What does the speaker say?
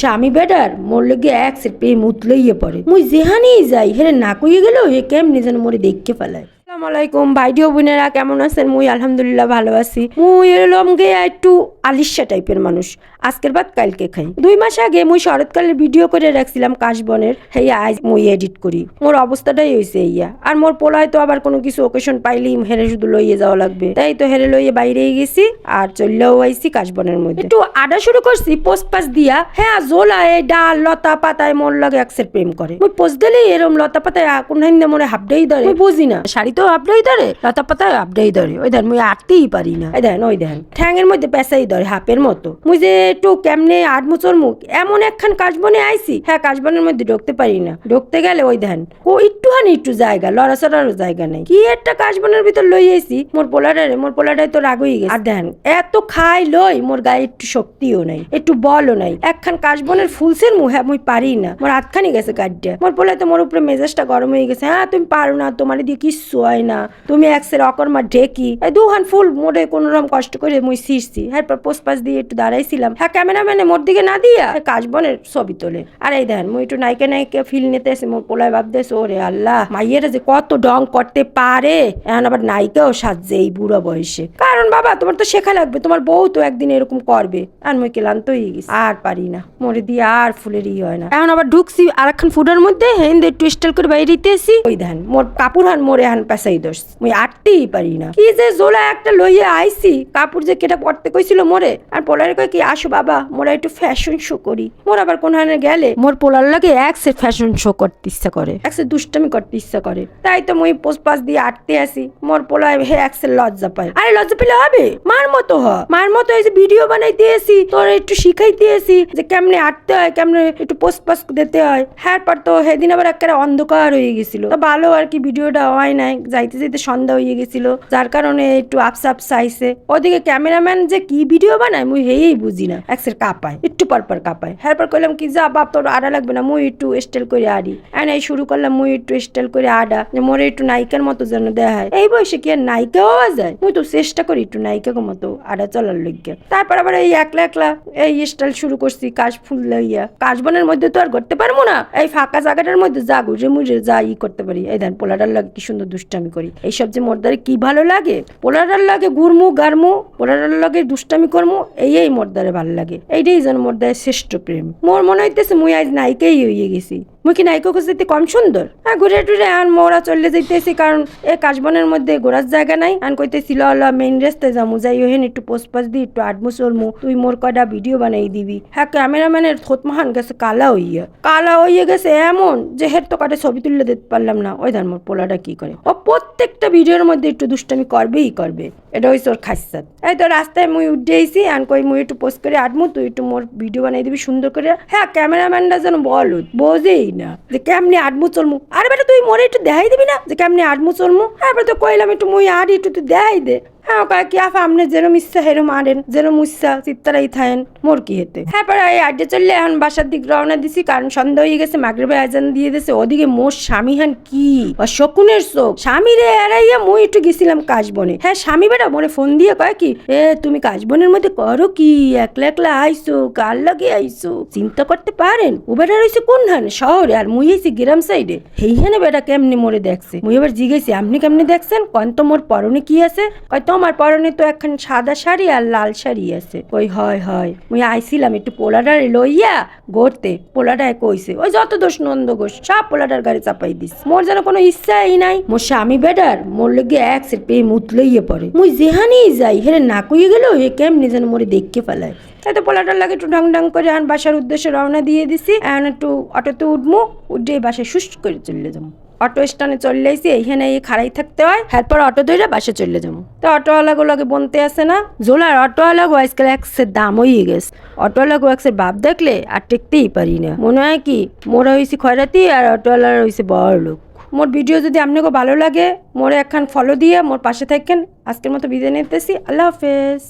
স্বামী বেটার, মোর লগে এক সেট পেয়ে মুতলইয়ে পড়ে। মুই যেহানেই যাই, হেরে না কইয়ে গেলেও হে কেমনি যেন মোরে দেখকে ফেলায়। আসসালামু আলাইকুম। ভাইডিও বোনেরা, কেমন আছেন? মুই আলহামদুলিল্লাহ ভালো আছি। মুই এলাম গে একটু আলিশা টাইপের মানুষ। আজকের বাদ কালকে খাই। দুই মাস আগে মুই শরৎকালের ভিডিও করে রাখছিলাম কাশবনের। হেয়া আজ মুই এডিট করি। মোর অবস্থাটাই হয়েছে ইয়া আর মোর পোলায় তো আবার কোনো কিছু ওকেশন পাইলেই হেরে শুধু লইয়ে যাওয়া লাগবে। তাই তো হেরে লইয়ে বাইরে গেছি আর চললেও আইছি কাশবনের মধ্যে। একটু আডা শুরু করছি, পোস্ট পাস দিয়া। হ্যাঁ জোলা এই ডাল, লতা পাতায় মোর লাগে একসের প্রেম করে। মুই পোস্ট দিলেই এরম লতা পাতায় কোন হাইন্দে মোরে হাবডেই ধরে। বুঝি না শাড়ি তো হাবডেই ধরে? লতা পাতায় হাবডেই ধরে। ওই দেন মুই আটতেই পারি না। এই দেন ওই দেন ঠ্যাঙের মধ্যে পেঁচাই ধরে, হাপের মতো। মুই যে একটু কেমনে আট মুচর মুখ, এমন একখান কাশবনে আইছি হ্যাঁ কাশবনের মধ্যে ঢুকতে পারি না। ঢুকতে গেলে ওই দেন ও একটুখানি একটু জায়গা, লড়াচড়ারও জায়গা নাই। কি একটা কাশবনের ভিতর লই আইছি, মোর পোলাটারে, মোর পোলাটাই তো রাগ হয়ে গেছে। আর দেন এত খাই লই, মোর গায়ে একটু শক্তিও নাই, একটু বলও নাই। একখান কাশবনের ফুলসের মুখ হ্যাঁ মুই পারি না। মোর হাতখানি গেছে কাটটা মোর পোলায় মোর উপরে মেজাজটা গরম হয়ে গেছে। হ্যাঁ তুমি পারো না তোমার দিয়ে কিচ্ছু হয় না। তুমি একসের অকর্মা ঢেকি। দুহান ফুল মোরে কোন রকম কষ্ট করে মুই শিরছি এরপর পোস্ট পাস দিয়ে একটু দাঁড়াইছিলাম। হ্যাঁ ক্যামেরাম্যানে মোর দিকে না দিয়া কাশবনের ছবি তোলে। আর এই দেন মুই একটু নাইকে নাইকে ফিল নিতে এসে মোর পোলায় ভাবতেছে, ওরে আল্লাহ, মাইয়েরা যে কত ডং করতে পারে? এখন আবার নায়িকাও সাজছে এই বুড়ো বয়সে। কারণ বাবা, তোমার তো শেখা লাগবে, তোমার বউ তো একদিন এরকম করবে। আর মুই ক্লান্ত হয়ে গেছি। আর পারি না। মরে দিয়ে আর ফুলের ই হয় না। এখন আবার ঢুকছি আর একখান ফুডার মধ্যে হেন একটু স্টাইল করে বাইরে দিতেছি ওই ধান মোর কাপড় হান, মোরে হান পেশাই দোষ মুই আটতেই পারি না। কি যে জোলা একটা লইয়ে আইছি কাপড় যে কেটা পড়তে কইছিল মোরে, আর পোলারে কয় কি, আসো বাবা, মোরা একটু ফ্যাশন শো করি। মোর আবার কোন হানে গেলে, মোর পোলার লাগে এক সে ফ্যাশন শো করতে ইচ্ছা করে এক সে দুষ্টামি করতে ইচ্ছা করে। তাই তো মুই পোস্ট পাস দিয়ে আটতে আসি, মোর পোলায় হে এক সে লজ্জা পায়। আরে লজ্জা পেলে হবে? মার মতো হ। মার মতো এই যে ভিডিও বানাই দিয়েছি তোর একটু শিখাই দিয়েছি যে কেমনে আটতে হয়, কেমনে একটু পোস্ট পাস দিতে হয়। হ্যাঁ পর তো সেদিন আবার একেবারে অন্ধকার হয়ে গেছিল। তো ভালো আর কি ভিডিওটা হয় নাই। যাইতে যাইতে সন্ধ্যা হয়ে গেছিল, যার কারণে একটু আপসা আপসা আইসে ওদিকে ক্যামেরাম্যান যে কি ভিডিও বানায়, মুই হেই বুঝি না। একসের কাঁপায়, একটু পর পর কাঁপায়। কইলাম, কি যা বাপ, তোর আড়া লাগবে না, মুই একটু স্টাইল করে আড়ি। এন এই শুরু করলাম, মুই একটু স্টাইল করে আডা, যে মোরে একটু নায়িকার মতো যেন দেখায়। এই বয়সে কি আর নায়িকা হওয়া যায়? মুই তো চেষ্টা করি একটু নায়িকার মতো আডা চলার লইগে। তারপর আবার এই একলা একলা এই স্টাইল শুরু করছি কাশ ফুল লইয়া। কাশবনের মধ্যে তো আর করতে পারব না। এই ফাঁকা জায়গাটার মধ্যে যা ঘুরে মুড়ে যা ই করতে পারি। এই ধান পোলাটার লাগে কি সুন্দর দুষ্টামি। করি। এইসব যে মোর্দারে কি ভালো লাগে? পোলারার লাগে ঘুরমু, গারমু, পোলারার লাগে দুষ্টামি করমু, এই এই মোরদারে ভালো লাগে। এইটাই যেন মোরদারে শ্রেষ্ঠ প্রেম। মোর মনে হইতেছে মুই আজ নায়িকাই হইয়ে গেছি। মুই কি নাইকো খুঁজতে কম সুন্দর? হ্যাঁ ঘুরে টুরে আর মোরা চলে যাইতেছি, কারণ এ কাশবনের মধ্যে ঘোরার জায়গা নাই। আন কইতেছি, ল ল মেইন রাস্তায় যামু। যাই হেন একটু পোস্ট পাস দি, একটু আডমু চলমু তুই মোর কটা ভিডিও বানাই দিবি? হ্যাঁ ক্যামেরাম্যানের থোত মহান গেছে, কালা হইয়া। কালা হইয়া গেছে এমন যে হের তো কাটে ছবি তুললে দিতে পারলাম না। ওই ধান মোর পোলাটা কি করে? ও প্রত্যেকটা ভিডিওর মধ্যে একটু দুষ্টামি করবেই করবে। এটা হইছে ওর খাসিয়াত। এই তো রাস্তায় মুই উঠে আইসি আর কই মুই একটু পোস্ট করে আটমু, তুই একটু মোর ভিডিও বানাই দিবি সুন্দর করে। হ্যাঁ ক্যামেরাম্যানরা যেন বল বোঝেই না যে কেমনি আটমু চলমু। আরে বেটা, তুই মোরে একটু দেখাই দিবি না যে কেমনি আটমু চলমু? হ্যাঁ তো কইলাম একটু মুই আর একটু তুই দেখাই দে। হ্যাঁ কয় কি আফা? আপনি যেরম ইচ্ছা হেরম আড়েন যেরম ইচ্ছা চিত্তারাই থাকেন, মোর কি হেতে হ্যাঁ পরে এই আড্ডে চললে এখন বাসার দিক রওনা দিছি, কারণ সন্ধ্যা হয়ে গেছে, মাগরিবে আজান দিয়ে দিছে, ওদিকে মোর স্বামী হান কি? শকুনের চোখ। স্বামী রে এড়াইয়া মুই একটু গেছিলাম কাশবনে। হ্যাঁ স্বামী বেটা মোরে ফোন দিয়ে কয় কি, এ, তুমি কাশবনের মধ্যে করো কি? একলা একলা আইসো কার লাগে আইসো চিন্তা করতে পারেন? ও বেটা রয়েছে কোন হানে শহরে, আর মুই হয়েছি গ্রাম সাইডে। সেইখানে বেটা কেমনি মোরে দেখছে? মুই এবার জিগেছি আপনি কেমনি দেখছেন? কন তো মোর পরনে কি আছে? কয় তোমার পরনে তো একখান সাদা শাড়ি আর লাল শাড়ি আছে। ওই হয় হয়। মুই আইছিলাম একটু পোলাডারে লইয়া গড়তে। পোলাডায় কইছে, ওই যত দোষ নন্দ ঘোষ, সব পোলাডার গাড়ি চাপাই দিস। মোর যেন কোনো ইচ্ছাই নাই। মোর স্বামী বেডার, মোর লেগে এক সেট প্রেম উতলইয়ে পড়ে। মুই যেহানেই যাই, হেরে না কইয়ে গেল হে কেমনি যেন মোরে দেখকে ফেলায়। তাই তো পোলাটার লাগে একটু ঢং ঢং করে আন, বাসার উদ্দেশ্যে রওনা দিয়ে দিছি। এখন একটু অটোতে উঠবো উঠে বাসায় সুস করে চলে যাব। অটো স্ট্যান্ডে চলে আইসি এইখানে এই খাড়াই থাকতে হয়, এরপর অটো ধরে বাসে চলে যাব। তো অটোওয়ালাগো লাগে বনতে আসে না। জোলার অটোওয়ালাগো আজকাল একসের দাম হয়ে গেছে। অটোওয়ালাগো একসের বাপ দেখলে আর টেকতেই পারি না। মনে হয় কি, মোরা হয়েছি খয়রাতি আর অটোওয়ালার হয়েছে বড় লোক। মোর ভিডিও যদি আপনাকে ভালো লাগে, মোরে একখান ফলো দিয়ে, মোর পাশে থাকেন আজকের মতো বিদায় নিতেছি, আল্লাহ হাফেজ।